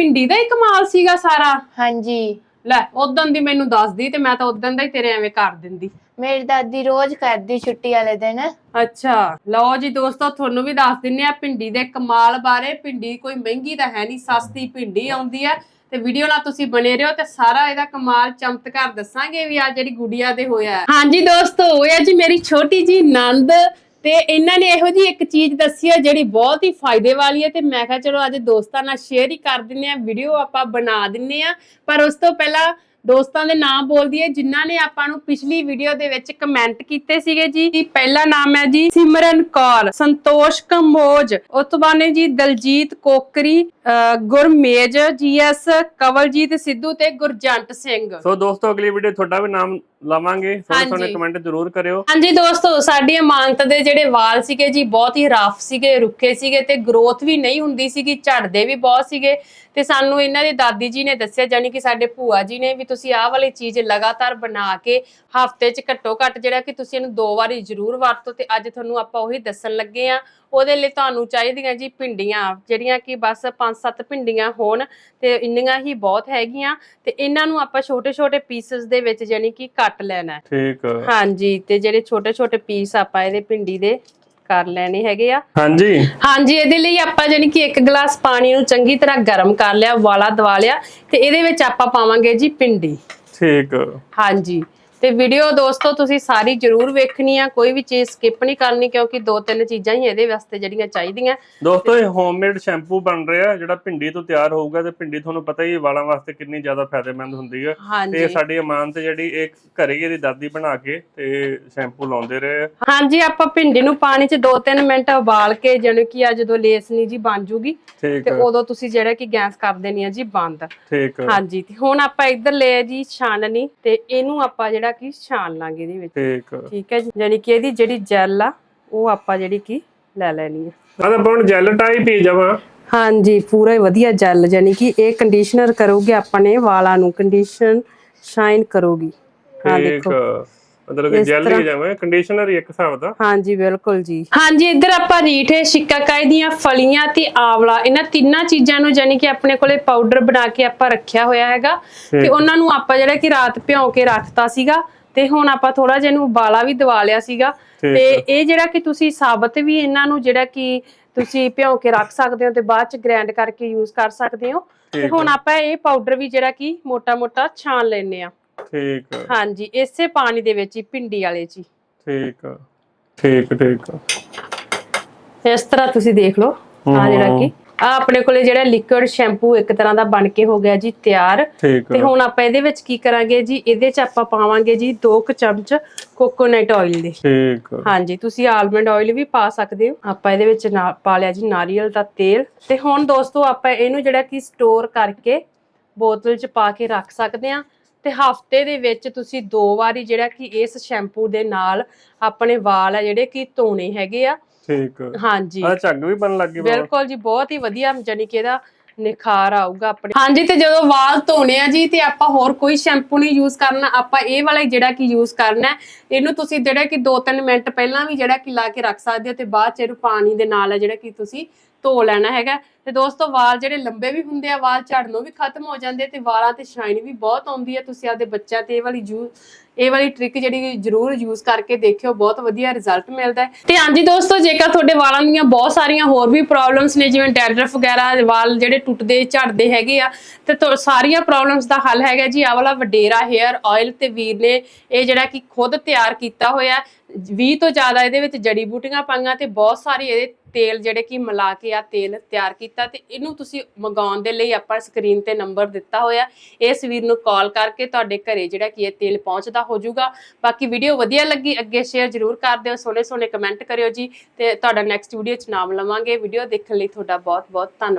ਪਿੰਡੀ ਦਾ ਹੀ ਕਮਾਲ ਸੀਗਾ ਸਾਰਾ। ਹਾਂਜੀ। ਲੈ ਉਦੋਂ ਦੀ ਮੈਨੂੰ ਦੱਸਦੀ ਤੇ ਮੈਂ ਤਾਂ ਉਦੋਂ ਦਾ ਹੀ ਤੇਰੇ ਐਵੇਂ ਕਰ ਦਿੰਦੀ। ਮੇਰੀ ਦਾਦੀ ਰੋਜ਼ ਕਰਦੀ ਛੁੱਟੀ ਵਾਲੇ ਦਿਨ। ਅੱਛਾ ਲਓ ਜੀ ਦੋਸਤੋ ਤੁਹਾਨੂੰ ਵੀ ਦੱਸ ਦਿੰਨੇ ਆ ਭਿੰਡੀ ਦੇ ਕਮਾਲ ਬਾਰੇ। ਭਿੰਡੀ ਕੋਈ ਮਹਿੰਗੀ ਤਾਂ ਹੈ ਨਹੀਂ ਸਸਤੀ ਭਿੰਡੀ ਆਉਂਦੀ ਹੈ ਤੇ ਵੀਡੀਓ ਨਾਲ ਤੁਸੀਂ ਬਣੇ ਰਹੋ ਤੇ ਸਾਰਾ ਇਹਦਾ ਕਮਾਲ ਚਮਤਕਾਰ ਦੱਸਾਂਗੇ ਵੀ ਆ ਜਿਹੜੀ ਗੁੜੀਆ ਦੇ ਹੋਇਆ। ਹਾਂਜੀ ਦੋਸਤੋ ਹੋਇਆ ਜੀ ਮੇਰੀ ਛੋਟੀ ਜੀ ਨੰਦ। ਤੇ ਇਹਨਾਂ ਨੇ ਇਹੋ ਜੀ ਇੱਕ ਚੀਜ਼ ਦੱਸੀ ਹੈ ਜਿਹੜੀ ਬਹੁਤ ਹੀ ਫਾਇਦੇ ਵਾਲੀ ਹੈ ਤੇ ਮੈਂ ਕਿਹਾ ਚਲੋ ਅੱਜ ਦੋਸਤਾਂ ਨਾਲ ਸ਼ੇਅਰ ਹੀ ਕਰ ਦਿੰਨੇ ਆ ਵੀਡੀਓ ਆਪਾਂ ਬਣਾ ਦਿੰਨੇ ਆ। ਪਰ ਉਸ ਤੋਂ ਪਹਿਲਾਂ ਦੋਸਤਾਂ ਦੇ ਨਾਮ ਬੋਲ ਦਈਏ, ਜਿਨ੍ਹਾਂ ਨੇ ਆਪਾਂ ਨੂੰ ਪਿਛਲੀ ਵੀਡੀਓ ਦੇ ਵਿੱਚ ਕਮੈਂਟ ਕੀਤੇ ਸੀਗੇ ਜੀ। ਪਹਿਲਾ ਨਾਮ ਹੈ ਜੀ ਸਿਮਰਨ ਕੌਰ, ਸੰਤੋਸ਼ ਕੰਬੋਜ ਉਸ ਤੋਂ ਬਾਅਦ ਨੇ ਜੀ ਦਲਜੀਤ ਕੋਕਰੀ ਅਹ ਗੁਰਮੇਜ ਜੀਐਸ ਕਵਲਜੀਤ ਸਿੱਧੂ ਤੇ ਗੁਰਜੰਟ ਸਿੰਘ। ਸੋ ਦੋਸਤੋ, ਅਗਲੀ ਵੀਡੀਓ ਤੁਹਾਡਾ ਵੀ ਨਾਮ ਲਾਵਾਂਗੇ। ਸੋਹਣੇ। ਸੋਹਣੇ ਕਮੈਂਟ ਜ਼ਰੂਰ ਕਰਿਓ। ਹਾਂਜੀ ਦੋਸਤੋ ਸਾਡੀ ਅਮਾਨਤ ਦੇ ਜਿਹੜੇ ਵਾਲ ਸੀਗੇ ਜੀ ਬਹੁਤ ਹੀ ਰਫ ਸੀਗੇ ਰੁੱਖੇ ਸੀਗੇ ਤੇ ਗਰੋਥ ਵੀ ਨਹੀਂ ਹੁੰਦੀ ਸੀਗੀ ਝੜਦੇ ਵੀ ਬਹੁਤ ਸੀਗੇ। ਤੇ ਸਾਨੂੰ ਇਹਨਾਂ ਦੀ ਦਾਦੀ ਜੀ ਨੇ ਦੱਸਿਆ ਜਾਨੀ ਕਿ ਸਾਡੇ ਭੂਆ ਜੀ ਨੇ ਵੀ ਤੁਸੀਂ ਆਹ ਵਾਲੀ ਚੀਜ਼ ਲਗਾਤਾਰ ਬਣਾ ਕੇ ਹਫ਼ਤੇ 'ਚ ਘੱਟੋ ਘੱਟ ਜਿਹੜਾ ਕਿ ਤੁਸੀਂ ਇਹਨੂੰ ਦੋ ਵਾਰੀ ਜ਼ਰੂਰ ਵਰਤੋ ਤੇ ਅੱਜ ਤੁਹਾਨੂੰ ਆਪਾਂ ਉਹੀ ਦੱਸਣ ਲੱਗੇ ਆ ਉਹਦੇ ਲਈ ਤੁਹਾਨੂੰ ਚਾਹੀਦੀਆਂ ਜੀ ਭਿੰਡੀਆਂ ਜਿਹੜੀਆਂ ਕਿ ਬਸ 5-7 ਭਿੰਡੀਆਂ ਹੋਣ ਤੇ ਇੰਨੀਆਂ ਹੀ ਬਹੁਤ ਹੈਗੀਆਂ ਤੇ ਇਹਨਾਂ ਨੂੰ ਆਪਾਂ ਛੋਟੇ-ਛੋਟੇ ਪੀਸਸ ਦੇ ਵਿੱਚ ਜਾਨੀ ਕਿ ਕੱਟ ਲੈਣਾ ਹੈ। ਠੀਕ ਹਾਂਜੀ ਤੇ ਜਿਹੜੇ ਛੋਟੇ ਛੋਟੇ ਪੀਸ ਆਪਾਂ ਇਹਦੇ ਭਿੰਡੀ ਦੇ ਕਰ ਲੈਣੇ ਹੈਗੇ ਆ। ਹਾਂਜੀ। ਹਾਂਜੀ ਇਹਦੇ ਲਈ ਆਪਾਂ ਜਾਨੀ ਕਿ ਇੱਕ ਗਲਾਸ ਪਾਣੀ ਨੂੰ ਚੰਗੀ ਤਰ੍ਹਾਂ ਗਰਮ ਕਰ ਲਿਆ ਵਾਲਾ ਦਵਾ ਲਿਆ ਤੇ ਇਹਦੇ ਵਿੱਚ ਆਪਾਂ ਪਾਵਾਂਗੇ ਜੀ ਭਿੰਡੀ। ਠੀਕ ਹਾਂਜੀ। ਤੇ ਵੀਡੀਓ ਦੋਸਤੋ ਤੁਸੀਂ ਸਾਰੀ ਜਰੂਰ ਵੇਖਣੀ ਆ ਕੋਈ ਵੀ ਚੀਜ਼ ਸਕਿਪ ਨਹੀਂ ਕਰਨੀ ਕਿਉਂਕਿ ਦੋ ਤਿੰਨ ਚੀਜ਼ਾਂ ਹੀ ਇਹਦੇ ਵਾਸਤੇ ਜਿਹੜੀਆਂ ਚਾਹੀਦੀਆਂ। ਦੋਸਤੋ ਇਹ ਹੋਮਮੇਡ ਸ਼ੈਂਪੂ ਬਣ ਰਿਹਾ ਜਿਹੜਾ ਭਿੰਡੀ ਤੋਂ ਤਿਆਰ ਹੋਊਗਾ ਤੇ ਭਿੰਡੀ ਤੁਹਾਨੂੰ ਪਤਾ ਹੀ ਵਾਲਾਂ ਵਾਸਤੇ ਕਿੰਨੀ ਜ਼ਿਆਦਾ ਫਾਇਦੇਮੰਦ ਹੁੰਦੀ ਹੈ ਤੇ ਸਾਡੀ ਅਮਾਨਤ ਜਿਹੜੀ ਇਹ ਘਰੇ ਇਹਦੀ ਦਾਦੀ ਬਣਾ ਕੇ ਤੇ ਸ਼ੈਂਪੂ ਲਾਉਂਦੇ ਰਹੇ। ਹਾਂਜੀ ਆਪਾਂ ਭਿੰਡੀ ਨੂੰ ਪਾਣੀ 'ਚ 2-3 ਮਿੰਟ ਉਬਾਲ ਕੇ ਜਾਨੀ ਕਿ ਆ ਜਦੋਂ ਲੇਸਨੀ ਜੀ ਬਣ ਜੂਗੀ ਤੇ ਉਦੋਂ ਤੁਸੀਂ ਜਿਹੜਾ ਕਿ ਗੈਸ ਕਰ ਦੇਣੀ ਆ ਜੀ ਬੰਦ। ਠੀਕ ਹਾਂਜੀ ਤੇ ਹੁਣ ਆਪਾਂ ਇੱਧਰ ਲਿਆ ਜੀ ਛਾਨਣੀ ਤੇ ਇਹਨੂੰ ਆਪਾਂ ਜਿਹੜਾ ਕਿ ਛਾਣ ਲਾਂਗੇ ਇਹਦੇ ਵਿੱਚ। ਠੀਕ ਠੀਕ ਹੈ ਜੀ। ਯਾਨੀ ਕਿ ਇਹਦੀ ਜਿਹੜੀ ਜੈਲ ਆ ਉਹ ਆਪਾਂ ਜਿਹੜੀ ਕਿ ਲੈ ਲੈਣੀ ਆ। ਆ ਤਾਂ ਬਣ ਜੈਲ ਟਾਈਪ ਹੀ ਜਾਵਾਂ। ਹਾਂਜੀ ਪੂਰਾ ਹੀ ਵਧੀਆ ਜੈਲ ਯਾਨੀ ਕਿ ਇਹ ਕੰਡੀਸ਼ਨਰ ਕਰੋਗੇ ਆਪਣੇ ਵਾਲਾਂ ਨੂੰ ਕੰਡੀਸ਼ਨ ਸ਼ਾਈਨ ਕਰੋਗੀ। ਹਾਂ ਠੀਕ ਦੇਖੋ। ਮਤਲਬ ਕਿ ਜੈਲ। ਹੀ ਜਾਵਾਂ ਕੰਡੀਸ਼ਨਰ ਹੀ ਇੱਕ ਹਿਸਾਬ ਦਾ। ਹਾਂਜੀ ਬਿਲਕੁਲ ਜੀ। ਹਾਂਜੀ ਇੱਧਰ ਆਪਾਂ ਰੀਠੇ ਸ਼ਿਕਾਕਾਈ ਦੀਆਂ ਫਲੀਆਂ ਤੇ ਆਵਲਾ ਇਹਨਾਂ ਤਿੰਨਾਂ ਚੀਜ਼ਾਂ ਨੂੰ ਯਾਨੀ ਕਿ ਆਪਣੇ ਕੋਲੇ ਪਾਊਡਰ ਬਣਾ ਕੇ ਆਪਾਂ ਰੱਖਿਆ ਹੋਇਆ ਹੈਗਾ। ਤੇ। ਉਹਨਾਂ ਨੂੰ ਆਪਾਂ ਜਿਹੜਾ ਕਿ ਰਾਤ ਭਿਉਂ ਕੇ ਰੱਖਤਾ ਸੀਗਾ ਤੇ ਹੁਣ ਆਪਾਂ ਥੋੜਾ ਜਿਹਾ ਇਹਨੂੰ ਉਬਾਲਾ ਵੀ ਦਵਾ ਲਿਆ ਸੀਗਾ। ਤੇ। ਇਹ ਜਿਹੜਾ ਕਿ ਤੁਸੀਂ ਸਾਬਤ ਵੀ ਇਹਨਾਂ ਨੂੰ ਜਿਹੜਾ ਕਿ ਤੁਸੀਂ ਭਿਉਂ ਕੇ ਰੱਖ ਸਕਦੇ ਹੋ ਤੇ ਬਾਅਦ ਚ ਗ੍ਰਾਈਂਡ ਕਰਕੇ ਯੂਜ਼ ਕਰ ਸਕਦੇ ਹੋ। ਤੇ ਹੁਣ ਆਪਾਂ ਇਹ ਪਾਊਡਰ ਵੀ ਜਿਹੜਾ ਕਿ ਮੋਟਾ-ਮੋਟਾ ਛਾਣ ਲੈਣੇ ਆ ਠੀਕ ਹਾਂਜੀ ਇਸੇ ਪਾਣੀ ਦੇ ਵਿੱਚ ਹੀ ਭਿੰਡੀ ਵਾਲੇ ਚ ਹੀ ਠੀਕ ਠੀਕ ਠੀਕ ਇਸ ਤਰ੍ਹਾਂ ਤੁਸੀਂ ਦੇਖ ਲਓ ਆ ਜਿਹੜਾ ਕਿ ਆ ਆਪਣੇ ਕੋਲੇ ਜਿਹੜਾ ਲਿਕੁਇਡ ਸ਼ੈਂਪੂ ਇੱਕ ਤਰ੍ਹਾਂ ਦਾ ਬਣ ਕੇ ਹੋ ਗਿਆ ਜੀ ਤਿਆਰ। ਠੀਕ ਤੇ ਹੁਣ ਆਪਾਂ ਇਹਦੇ ਵਿੱਚ ਕੀ ਕਰਾਂਗੇ ਜੀ ਇਹਦੇ 'ਚ ਆਪਾਂ ਪਾਵਾਂਗੇ ਜੀ 2 ਕੁ ਚਮਚ ਕੋਕੋਨਟ ਆਇਲ ਦੇ। ਠੀਕ ਹਾਂਜੀ ਤੁਸੀਂ ਆਲਮੰਡ ਆਇਲ ਵੀ ਪਾ ਸਕਦੇ ਹੋ। ਆਪਾਂ ਇਹਦੇ ਵਿੱਚ ਨਾ- ਪਾ ਲਿਆ ਜੀ ਨਾਰੀਅਲ ਦਾ ਤੇਲ। ਤੇ ਹੁਣ ਦੋਸਤੋ ਆਪਾਂ ਇਹਨੂੰ ਜਿਹੜਾ ਕਿ ਸਟੋਰ ਕਰਕੇ ਬੋਤਲ 'ਚ ਪਾ ਕੇ ਰੱਖ ਸਕਦੇ ਆ ਤੇ ਹਫ਼ਤੇ ਦੇ ਵਿੱਚ ਤੁਸੀਂ ਦੋ ਵਾਰੀ ਜਿਹੜਾ ਕਿ ਇਸ ਸ਼ੈਂਪੂ ਦੇ ਨਾਲ ਆਪਣੇ ਵਾਲ ਆ ਜਿਹੜੇ ਕਿ ਧੋਣੇ ਹੈਗੇ ਆ। ਠੀਕ। ਹਾਂਜੀ। ਆ ਝੱਗ ਵੀ ਬਣ ਲੱਗ ਬਿਲਕੁਲ ਜੀ ਬਹੁਤ ਹੀ ਵਧੀਆ ਜਾਨੀ ਕਿ ਇਹਦਾ ਨਿਖਾਰ ਆਊਗਾ ਆਪਣੇ। ਹਾਂਜੀ ਤੇ ਜਦੋਂ ਵਾਲ ਧੋਣੇ ਆ ਜੀ ਤੇ ਆਪਾਂ ਹੋਰ ਕੋਈ ਸ਼ੈਂਪੂ ਨਹੀਂ ਯੂਜ਼ ਕਰਨਾ ਆਪਾਂ ਇਹ ਵਾਲਾ ਜਿਹੜਾ ਕਿ ਯੂਜ਼ ਕਰਨਾ। ਇਹਨੂੰ ਤੁਸੀਂ ਜਿਹੜਾ ਕਿ 2-3 ਮਿੰਟ ਪਹਿਲਾਂ ਵੀ ਜਿਹੜਾ ਕਿ ਲਾ ਕੇ ਰੱਖ ਸਕਦੇ ਹੋ ਤੇ ਬਾਅਦ ਚ ਇਹਨੂੰ ਪਾਣੀ ਦੇ ਨਾਲ ਜਿਹੜਾ ਕਿ ਤੁਸੀਂ ਧੋ ਲੈਣਾ ਹੈਗਾ। ਤੇ ਦੋਸਤੋ, ਵਾਲ ਜਿਹੜੇ ਲੰਬੇ ਵੀ ਹੁੰਦੇ ਆ, ਵਾਲ ਝੜਨੋਂ ਵੀ ਖਤਮ ਹੋ ਜਾਂਦੇ ਤੇ ਵਾਲਾਂ ਤੇ ਸ਼ਾਈਨ ਵੀ ਬਹੁਤ ਆਉਂਦੀ ਹੈ ਤੁਸੀਂ ਆਪਦੇ ਬੱਚਿਆਂ ਤੇ ਇਹ ਵਾਲੀ ਯੂ ਇਹ ਵਾਲੀ ਟ੍ਰਿਕ ਜਿਹੜੀ ਜ਼ਰੂਰ ਯੂਜ਼ ਕਰਕੇ ਦੇਖਿਓ, ਬਹੁਤ ਵਧੀਆ ਰਿਜ਼ਲਟ ਮਿਲਦਾ ਹੈ। ਤੇ ਹਾਂਜੀ ਦੋਸਤੋ, ਜੇਕਰ ਤੁਹਾਡੇ ਵਾਲਾਂ ਦੀਆਂ ਬਹੁਤ ਸਾਰੀਆਂ ਹੋਰ ਵੀ ਪ੍ਰੋਬਲਮਸ ਨੇ, ਜਿਵੇਂ ਡੈਂਡਰਫ ਵਗੈਰਾ, ਵਾਲ ਜਿਹੜੇ ਟੁੱਟਦੇ, ਝੜਦੇ ਹੈਗੇ ਆ, ਤੇ ਸਾਰੀਆਂ ਪ੍ਰੋਬਲਮਸ ਦਾ ਹੱਲ ਹੈਗਾ ਜੀ। ਆਹ ਵਾਲਾ ਵਡੇਰਾ ਹੇਅਰ ਆਇਲ ਤੇ ਵੀਰ ਨੇ ਇਹ ਜਿਹੜਾ ਕਿ ਖੁਦ ਤਿਆਰ ਕੀਤਾ ਹੋਇਆ 20 ਤੋਂ ਜ਼ਿਆਦਾ ਇਹਦੇ ਵਿੱਚ ਜੜੀ ਬੂਟੀਆਂ ਪਾਈਆਂ ਤੇ ਬਹੁਤ ਸਾਰੇ ਇਹਦੇ ਤੇਲ ਜਿਹੜੇ ਕਿ ਮਿਲਾ ਕੇ ਆ ਤੇਲ ਤਿਆਰ ਕੀਤਾ ਤੇ ਇਹਨੂੰ ਤੁਸੀਂ ਮੰਗਾਉਣ ਦੇ ਲਈ ਆਪਾਂ ਸਕਰੀਨ ਤੇ ਨੰਬਰ ਦਿੱਤਾ ਹੋਇਆ। ਇਸ ਵੀਰ ਨੂੰ ਕਾਲ ਕਰਕੇ ਤੁਹਾਡੇ ਘਰੇ ਜਿਹੜਾ ਕਿ ਇਹ ਤੇਲ ਪਹੁੰਚਦਾ ਹੋ ਜਾਊਗਾ ਬਾਕੀ ਵੀਡੀਓ ਵਧੀਆ ਲੱਗੀ ਅੱਗੇ ਸ਼ੇਅਰ ਜ਼ਰੂਰ ਕਰ ਦਿਓ ਸੋਹਣੇ ਸੋਹਣੇ ਕਮੈਂਟ ਕਰਿਓ ਜੀ ਤੇ ਤੁਹਾਡਾ ਨੈਕਸਟ ਵੀਡੀਓ 'ਚ ਨਾਮ ਲਵਾਂਗੇ। ਵੀਡੀਓ ਦੇਖਣ ਲਈ ਤੁਹਾਡਾ ਬਹੁਤ ਬਹੁਤ ਧੰਨਵਾਦ।